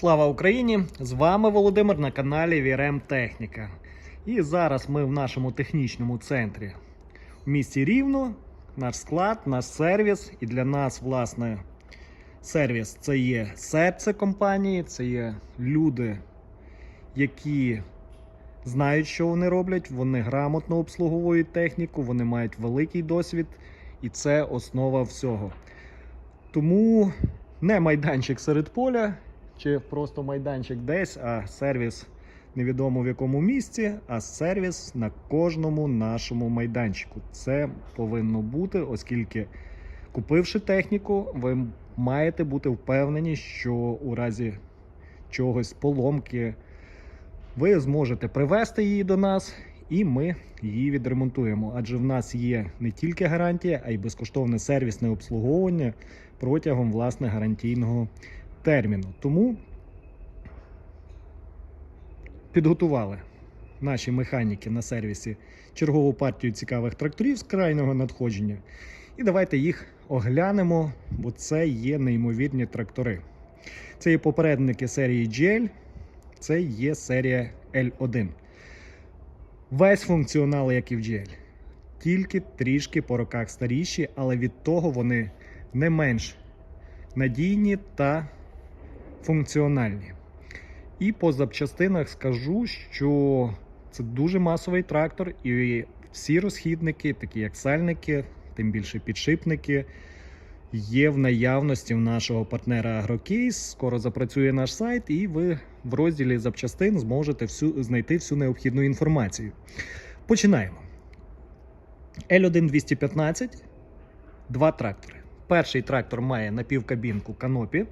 Слава Україні! З вами Володимир на каналі Вірем Техніка. І зараз ми в нашому технічному центрі в місті Рівно. Наш склад, наш сервіс. І для нас, власне, сервіс це є серце компанії, це є люди, які знають, що вони роблять, вони грамотно обслуговують техніку, вони мають великий досвід, і це основа всього. Тому не майданчик серед поля, чи просто майданчик десь, а сервіс невідомо в якому місці, а сервіс на кожному нашому майданчику. Це повинно бути, оскільки, купивши техніку, ви маєте бути впевнені, що у разі чогось поломки ви зможете привезти її до нас. І ми її відремонтуємо. Адже в нас є не тільки гарантія, а й безкоштовне сервісне обслуговування протягом власне гарантійного терміну. Тому підготували наші механіки на сервісі чергову партію цікавих тракторів з крайнього надходження. І давайте їх оглянемо, бо це є неймовірні трактори. Це є попередники серії GL, це є серія L1. Весь функціонал, як і в GL. Тільки трішки по роках старіші, але від того вони не менш надійні та функціональні. І по запчастинах скажу, що це дуже масовий трактор, і всі розхідники, такі як сальники, тим більше підшипники, є в наявності в нашого партнера Агрокейс. Скоро запрацює наш сайт, і ви в розділі запчастин зможете всю, знайти всю необхідну інформацію. Починаємо. L1 215, два трактори. Перший трактор має напівкабінку канопі.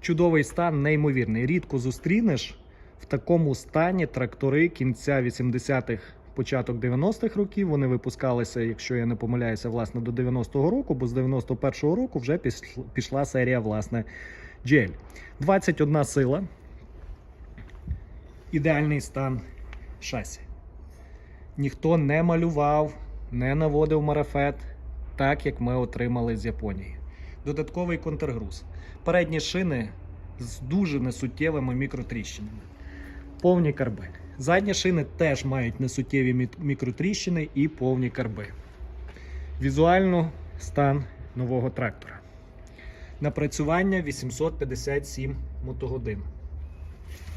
Чудовий стан, неймовірний. Рідко зустрінеш в такому стані трактори кінця 80-х, початок 90-х років. Вони випускалися, якщо я не помиляюся, власне, до 90-го року, бо з 91-го року вже пішла серія власне GL. 21 сила. Ідеальний стан шасі. Ніхто не малював, не наводив марафет, так як ми отримали з Японії. Додатковий контргруз. Передні шини з дуже несуттєвими мікротріщинами. Повні карби. Задні шини теж мають несуттєві мікротріщини і повні карби. Візуально стан нового трактора. Напрацювання 857 мотогодин.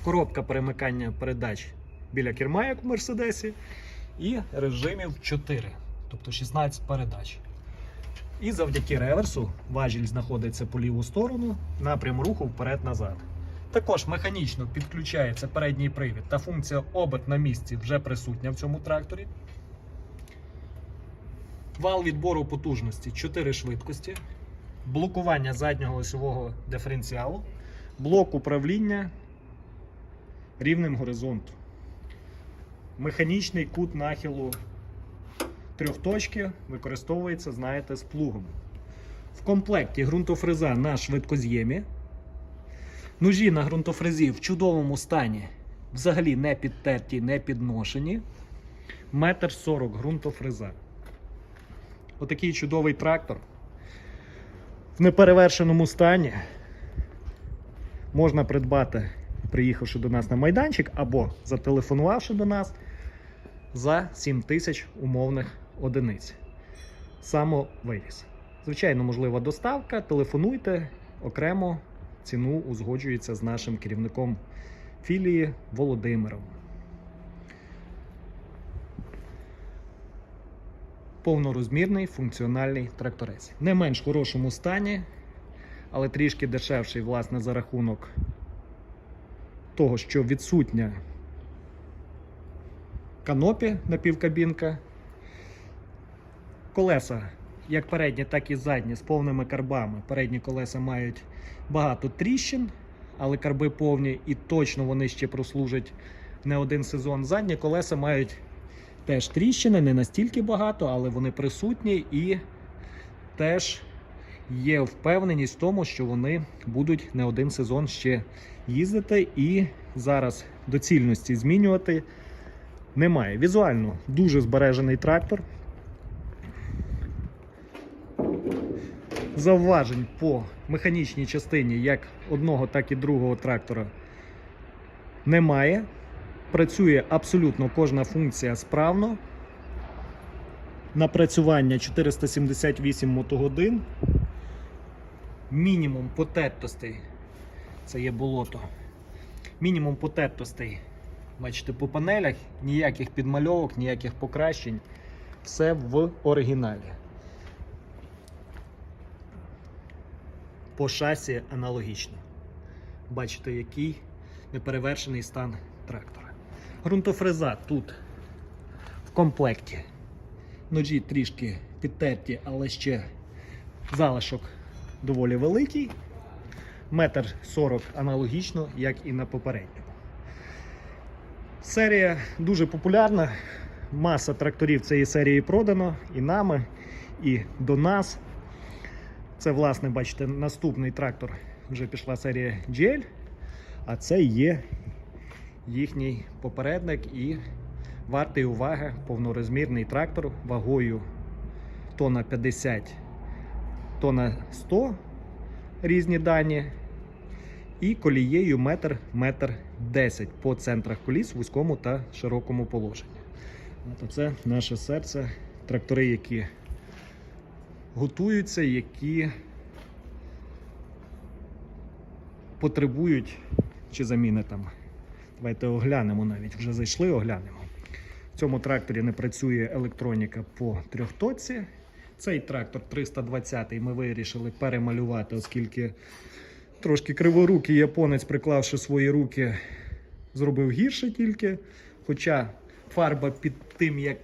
Коробка перемикання передач біля керма, як в Мерседесі, і режимів 4, тобто 16 передач. І завдяки реверсу важіль знаходиться по ліву сторону, напрям руху вперед-назад. Також механічно підключається передній привід та функція оберт на місці вже присутня в цьому тракторі. Вал відбору потужності 4 швидкості, блокування заднього осьового диференціалу, блок управління рівнем горизонту. Механічний кут нахилу трьохточки використовується, знаєте, з плугом. В комплекті ґрунтофреза на швидкоз'ємі. Ножі на ґрунтофрезі в чудовому стані, взагалі не підтерті, не підношені. Метр сорок ґрунтофреза. Отакий чудовий трактор. В неперевершеному стані можна придбати, приїхавши до нас на майданчик, або зателефонувавши до нас за 7 тисяч умовних одиниць. Самовивіз. Звичайно, можлива доставка. Телефонуйте окремо. Ціну узгоджується з нашим керівником філії Володимиром. Повнорозмірний функціональний тракторець. Не менш хорошому стані, але трішки дешевший, власне, за рахунок того, що відсутня канопі напівкабінка. Колеса, як передні, так і задні, з повними карбами. Передні колеса мають багато тріщин, але карби повні і точно вони ще прослужать не один сезон. Задні колеса мають теж тріщини, не настільки багато, але вони присутні і теж є впевненість в тому, що вони будуть не один сезон ще їздити і зараз доцільності змінювати немає. Візуально дуже збережений трактор. Зауважень по механічній частині як одного, так і другого трактора немає. Працює абсолютно кожна функція справно. Напрацювання 478 мотогодин. Мінімум потертостей. Це є болото. Мінімум потертостей. Бачите, по панелях ніяких підмальовок, ніяких покращень. Все в оригіналі. По шасі аналогічно. Бачите, який неперевершений стан трактора. Грунтофреза тут в комплекті. Ножі трішки підтерті, але ще залишок доволі великий. Метр 40 аналогічно, як і на попередньому. Серія дуже популярна. Маса тракторів цієї серії продано і нами, і до нас. Це, власне, бачите, наступний трактор. Вже пішла серія GL, а це є їхній попередник і вартий уваги повнорозмірний трактор вагою тонна 50, тонна 100 різні дані. І колією метр метр 10 по центрах коліс в вузькому та широкому положенні. Це наше серце, трактори, які готуються, які потребують чи заміни там. Давайте оглянемо навіть. Вже зайшли, оглянемо. В цьому тракторі не працює електроніка по трьохтоці. Цей трактор 320 ми вирішили перемалювати, оскільки трошки криворукий японець, приклавши свої руки, зробив гірше тільки. Хоча фарба під тим, як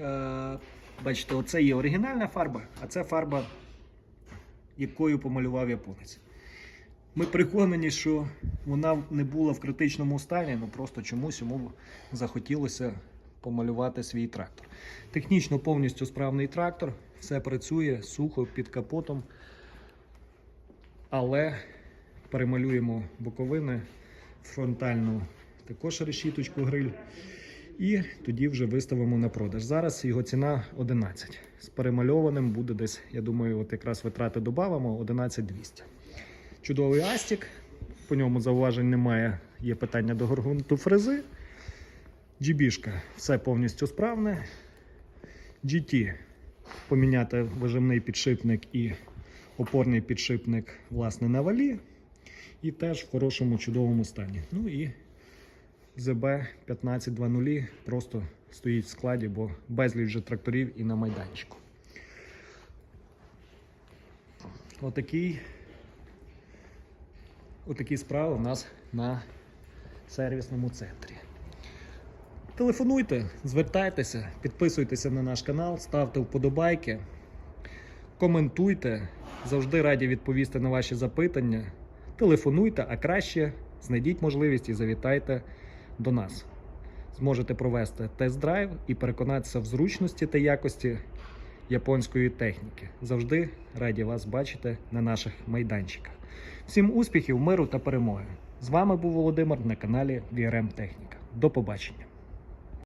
е, бачите, оце є оригінальна фарба, а це фарба, якою помалював японець. Ми переконані, що вона не була в критичному стані, ну просто чомусь йому захотілося помалювати свій трактор. Технічно повністю справний трактор, все працює сухо під капотом, але перемалюємо боковини, фронтальну також решіточку гриль. І тоді вже виставимо на продаж. Зараз його ціна 11. З перемальованим буде десь, я думаю, от якраз витрати додамо 11200. Чудовий астік, по ньому зауважень немає, є питання до горгунту фрези. GB-шка, все повністю справне. GT поміняти вижимний підшипник і опорний підшипник власне на валі. І теж в хорошому чудовому стані. Ну і ЗБ 1520 просто стоїть в складі, бо безліч вже тракторів і на майданчику. Отакий, отакі справи у нас на сервісному центрі. Телефонуйте, звертайтеся, підписуйтеся на наш канал, ставте вподобайки, коментуйте. Завжди раді відповісти на ваші запитання. Телефонуйте, а краще знайдіть можливість і завітайте до нас. Зможете провести тест-драйв і переконатися в зручності та якості японської техніки. Завжди раді вас бачити на наших майданчиках. Всім успіхів, миру та перемоги! З вами був Володимир на каналі VRM Техніка. До побачення!